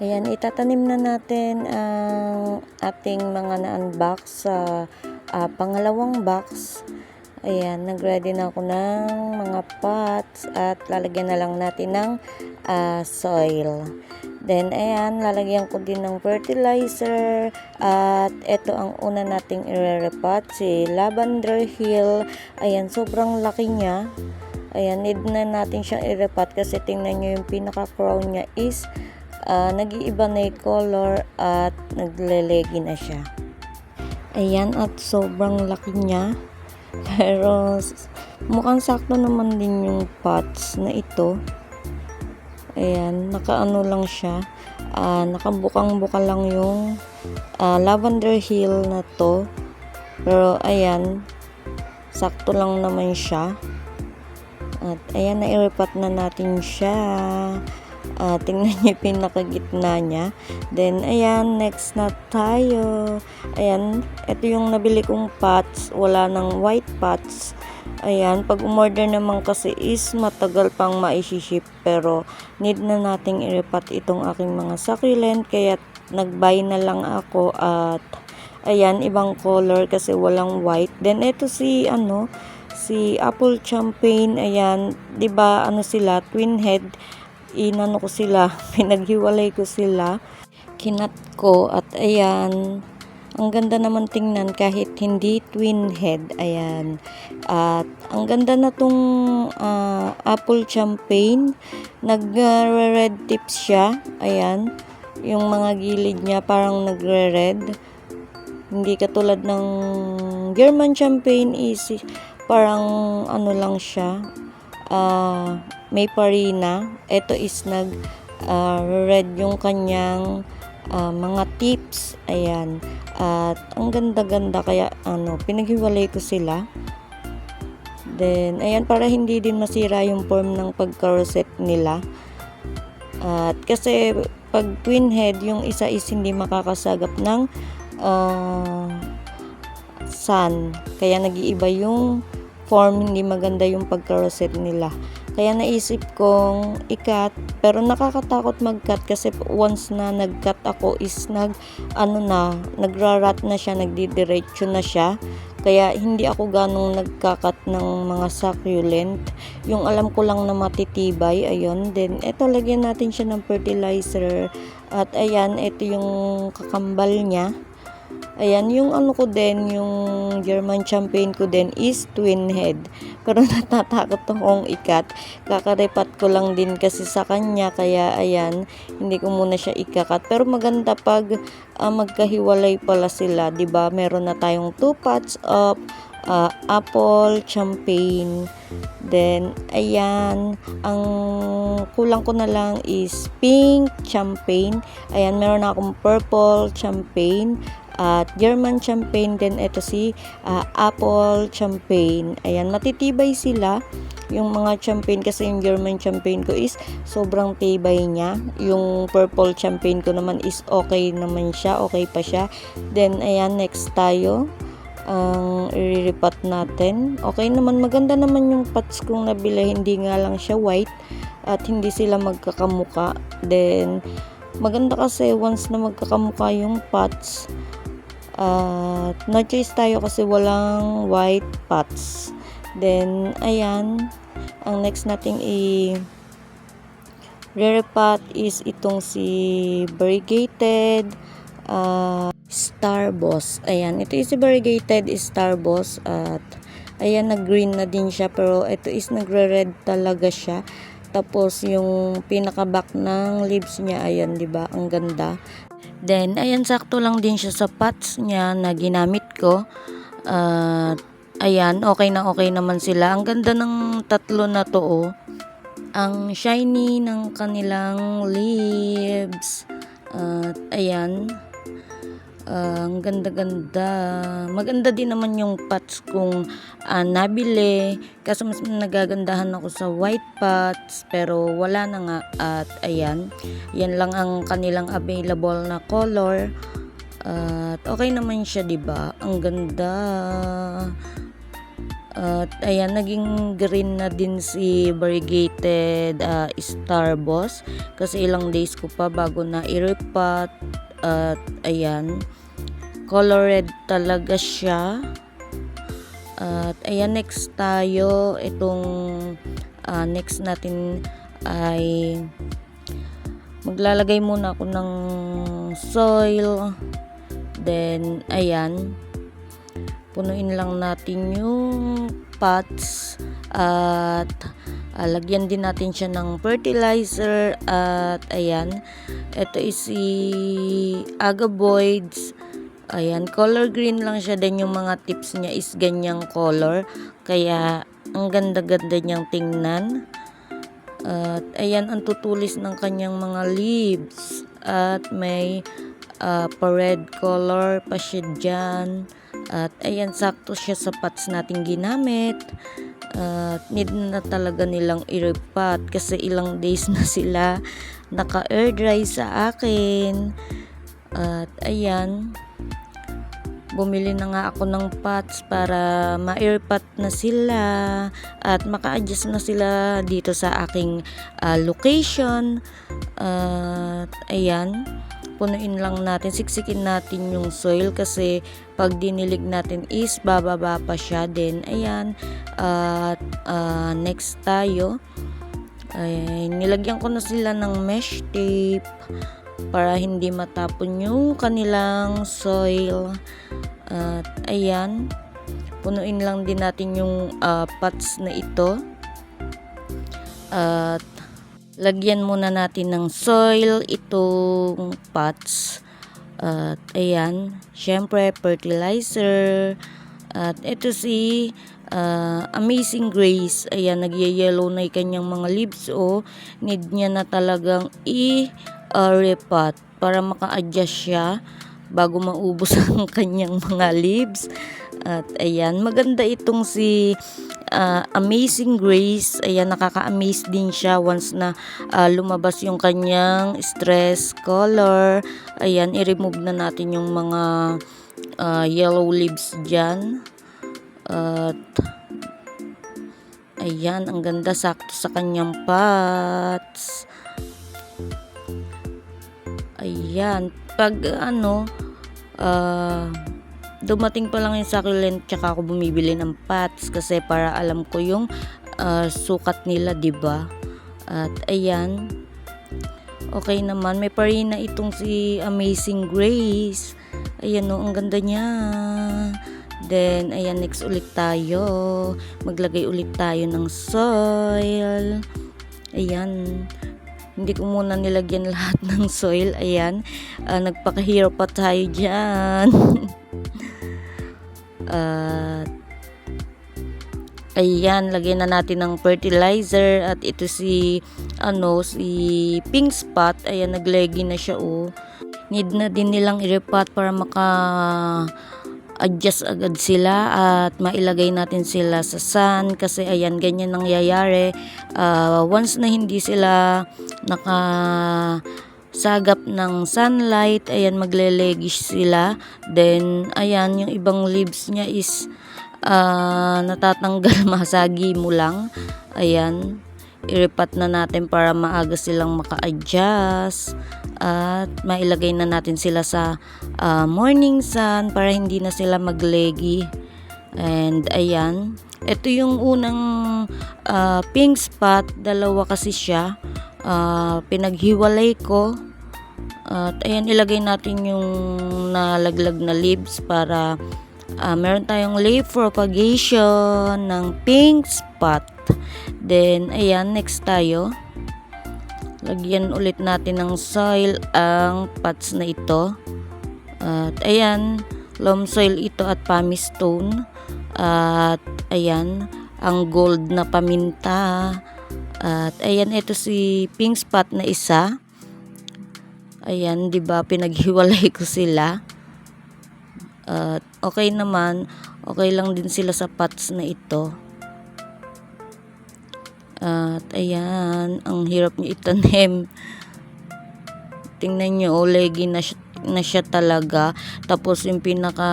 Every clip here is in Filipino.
Ayan, itatanim na natin ang ating mga na-unbox sa ah, pangalawang box. Ayan, nag-ready na ako ng mga pots at lalagyan na lang natin ng ah, soil. Then, ayan, lalagyan ko din ng fertilizer at ito ang una nating ire-repot, si Lavender Hill. Ayan, sobrang laki niya. Ayan, need na natin siyang i-repot kasi tingnan nyo yung pinaka-crown niya is ah, nag-iiba na yung color at naglelegi na siya. Ayan, at sobrang laki niya. Pero mukhang sakto naman din yung pots na ito. Ayan, nakaano lang siya. Ah, nakabukang-buka lang yung ah, lavender hill na to. Pero ayan, sakto lang naman siya. At ayan, na-repot na natin siya. Ah, tingnan niyo pinakagitna niya. Then, ayan, next na tayo. Ayan, ito yung nabili kong pots. Wala ng white pots. Ayan, pag umorder naman kasi is matagal pang maisiship. Pero, need na nating i-repot itong aking mga succulent. Kaya, nag-buy na lang ako at ayan, ibang color kasi walang white. Then, ito si, ano, si Apple Champagne, ayan, 'di ba ano sila, twin head. Inano ko sila, pinaghiwalay ko sila. Kinat ko at ayan, ang ganda naman tingnan kahit hindi twin head. Ayan. At ang ganda na tong ah, Apple Champagne. Nag-red tips siya. Ayan. Yung mga gilid niya parang nagre-red. Hindi katulad ng German Champagne is parang ano lang siya. ah, may parina. Ito is nag ah, red yung kanyang ah, mga tips. Ayan. At ang ganda-ganda kaya ano, pinaghiwalay ko sila. Then, ayan, para hindi din masira yung form ng pagka-rosette nila. At kasi pag twin head, yung isa is hindi makakasagap ng ah, sun. Kaya nag-iiba yung form, hindi maganda yung pagka-rosette nila. Kaya naisip kong ikat, pero nakakatakot mag-cut kasi once na nag-cut ako is nag, ano na, nagrarat na siya, nagdidiretso na siya. Kaya hindi ako ganong nagkakat ng mga succulent. Yung alam ko lang na matitibay, ayun. Then, eto, lagyan natin siya ng fertilizer. At ayan, ito yung kakambal niya. Ayan, yung ano ko din, yung German Champagne ko din is twin head. Pero natatakot akong ikat. Kakaripat ko lang din kasi sa kanya. Kaya ayan, hindi ko muna siya ikakat. Pero maganda pag ah, magkahiwalay pala sila. ba Meron na tayong two pots of ah, apple champagne. Then, ayan, ang kulang ko na lang is pink champagne. Ayan, meron na akong purple champagne at German champagne din ito si ah, apple champagne. Ayan, matitibay sila yung mga champagne kasi yung German champagne ko is sobrang tibay niya. Yung purple champagne ko naman is okay naman siya, okay pa siya. Then ayan, next tayo ang i-repot natin. Okay naman, maganda naman yung pots kong nabili. Hindi nga lang siya white at hindi sila magkakamuka. Then, maganda kasi once na magkakamuka yung pots, at no choice tayo kasi walang white pots. Then, ayan, ang next nating i repot is itong si variegated uh, Star Boss. Ayan, ito is si variegated Star Boss at ayan, nag-green na din siya pero ito is nagre-red talaga siya. Tapos yung pinaka-back ng leaves niya, ayan, 'di ba? Ang ganda. Then, ayan, sakto lang din siya sa pots niya na ginamit ko. At, ayan, okay na okay naman sila. Ang ganda ng tatlo na to, oh. Ang shiny ng kanilang leaves. At, ayan, ah, ang ganda-ganda. Maganda din naman yung pots kung ah, nabili. Kaso mas nagagandahan ako sa white pots. Pero wala na nga. At ayan. Yan lang ang kanilang available na color. At okay naman siya, 'di ba? Ang ganda. At ayan, naging green na din si variegated ah, star boss. Kasi ilang days ko pa bago na i-repot. At ayan, color red talaga siya. At ayan, next tayo. Itong ah, next natin ay maglalagay muna ako ng soil. Then, ayan, punuin lang natin yung pots at ah, lagyan din natin siya ng fertilizer at ayan ito is si agaboids ayan color green lang siya then yung mga tips niya is ganyang color kaya ang ganda-ganda niyang tingnan at ayan ang tutulis ng kanyang mga leaves at may ah, pa-red color pa siya dyan at ayan, sakto siya sa pots natin ginamit. At need na talaga nilang i-repot kasi ilang days na sila naka-air dry sa akin. At ayan, bumili na nga ako ng pots para ma-airpot na sila at maka-adjust na sila dito sa aking ah, location. At ayan, punuin lang natin, siksikin natin yung soil kasi pag dinilig natin is bababa pa siya din. Ayan, at ah, next tayo. Ay, nilagyan ko na sila ng mesh tape para hindi matapon yung kanilang soil. At ayan, punuin lang din natin yung ah, pots na ito. At lagyan muna natin ng soil itong pots. At ayan, syempre fertilizer. At ito si ah, Amazing Grace. Ayan, nagyayellow na yung kanyang mga leaves. O, need niya na talagang i-repot para maka-adjust siya bago maubos ang kanyang mga leaves. At ayan, maganda itong si ah, Amazing Grace. Ayan, nakaka-amaze din siya once na ah, lumabas yung kanyang stress color. Ayan, i-remove na natin yung mga ah, yellow leaves dyan. At ayan, ang ganda sakto sa kanyang pots. Ayan, pag ano, ah, dumating pa lang yung succulent tsaka ako bumibili ng pots kasi para alam ko yung ah, sukat nila, ba? At ayan. Okay naman, may parina itong si Amazing Grace. Ayan no, ang ganda niya. Then, ayan, next ulit tayo. Maglagay ulit tayo ng soil. Ayan. Hindi ko muna nilagyan lahat ng soil. Ayan. Ah, nagpakahirap pa tayo dyan. At ayan, lagyan na natin ng fertilizer at ito si ano, si pink spot. Ayan, naglegi na siya oh. Need na din nilang i-repot para maka adjust agad sila at mailagay natin sila sa sun kasi ayan ganyan nangyayari. Ah, once na hindi sila naka sagap ng sunlight ayan maglelegish sila. Then ayan yung ibang leaves niya is ah, natatanggal masagi mo lang. Ayan iripat na natin para maaga silang maka-adjust at mailagay na natin sila sa ah, morning sun para hindi na sila maglegi and ayan ito yung unang ah, pink spot. Dalawa kasi siya. Ah, pinaghiwalay ko. At ayan ilagay natin yung nalaglag na leaves para ah, meron tayong leaf propagation ng pink spot then ayan next tayo. Lagyan ulit natin ng soil ang pots na ito. At ayan loam soil ito at pumice stone. At ayan ang gold na paminta. At ayan ito si pink spot na isa. Ayan 'di ba pinaghiwalay ko sila. At okay naman. Okay lang din sila sa pots na ito at ayan, ang hirap niya itanim. Tingnan niyo, oh, legi na siya, na siya talaga. Tapos yung pinaka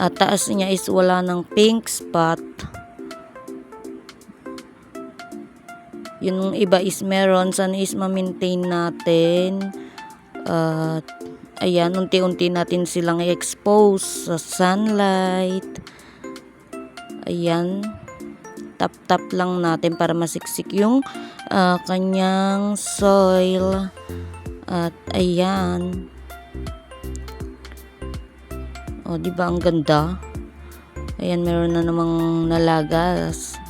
At taas niya is wala ng pink spot. Yung iba is meron. Sana is ma-maintain natin. At ayan, unti-unti natin silang i-expose sa sunlight. Ayan. Tap-tap lang natin para masiksik yung ah, kanyang soil. At ayan. O, di ba ang ganda? Ayan, meron na namang nalagas.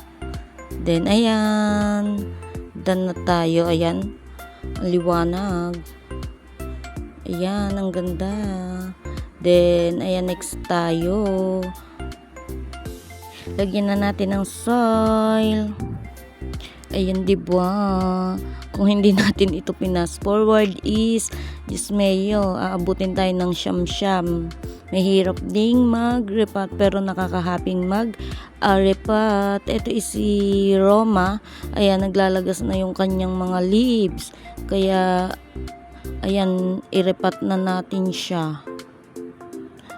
Then, ayan. Done na tayo. Ayan. Ang liwanag. Ayan, ang ganda. Then, ayan, next tayo. Lagyan na natin ng soil. Ayan, di ba? Kung hindi natin ito pinas forward is, Diyos mayo, aabutin tayo ng siyam-siyam. Mahirap ding mag-repat pero nakakahaping mag-repat. Ito is si Roma. Ayan, naglalagas na yung kanyang mga leaves. Kaya, ayan, irepat na natin siya.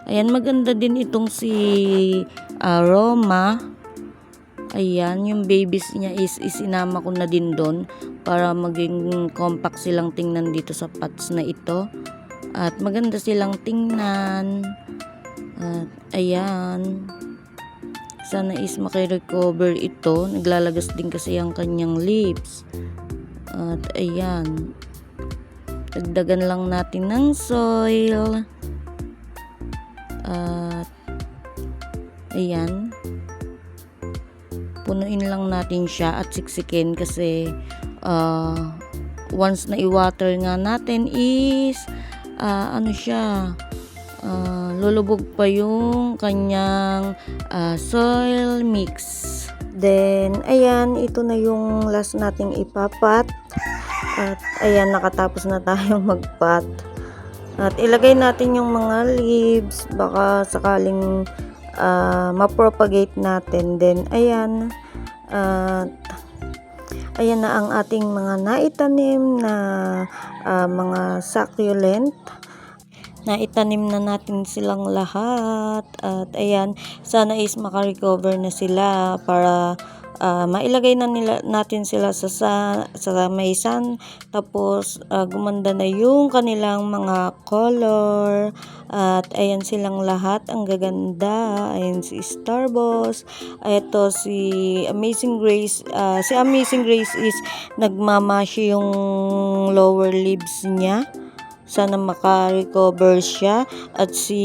Ayan, maganda din itong si ah, Roma. Ayan, yung babies niya is isinama ko na din doon para maging compact silang tingnan dito sa pots na ito. At maganda silang tingnan. At ayan. Sana is maki-recover ito. Naglalagas din kasi ang kanyang lips. At ayan. Dagdagan lang natin ng soil. At ayan. Punuin lang natin siya at siksikin kasi uh, once na i-water nga natin is uh, ano siya uh, lulubog pa yung kanyang uh, soil mix. Then ayan ito na yung last nating ipapat. At ayan nakatapos na tayong magpat. At ilagay natin yung mga leaves baka sakaling uh, ma-propagate natin. Then, ayan. At, ayan na ang ating mga naitanim na uh, mga succulent. Naitanim na natin silang lahat. At, ayan. Sana is makarecover na sila para uh, mailagay na nila, natin sila sa, sa, sa may. Tapos, uh, gumanda na yung kanilang mga color. At, ayan silang lahat. Ang gaganda. Ayan si Starboss. Ito si Amazing Grace. Uh, si Amazing Grace is nagmamashi yung lower leaves niya. Sana makarecover siya. At si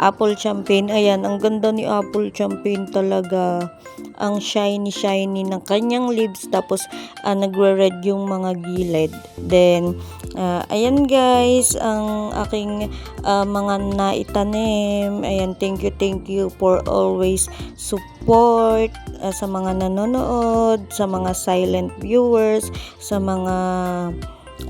Apple Champagne. Ayan, ang ganda ni Apple Champagne talaga. Ang shiny-shiny ng kanyang leaves. Tapos, uh, nagre-red yung mga gilid. Then, uh, ayan guys, ang aking uh, mga naitanim. Ayan, thank you, thank you for always support uh, sa mga nanonood, sa mga silent viewers, sa mga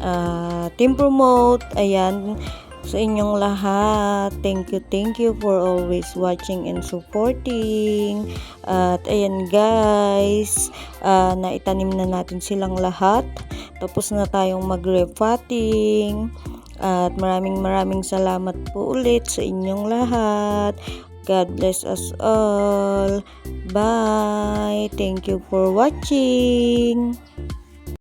uh, team promote. Ayan, sa inyong lahat. Thank you, thank you for always watching and supporting. At ayan guys, uh, naitanim na natin silang lahat. Tapos na tayong mag-repotting. At maraming maraming salamat po ulit sa inyong lahat. God bless us all. Bye. Thank you for watching.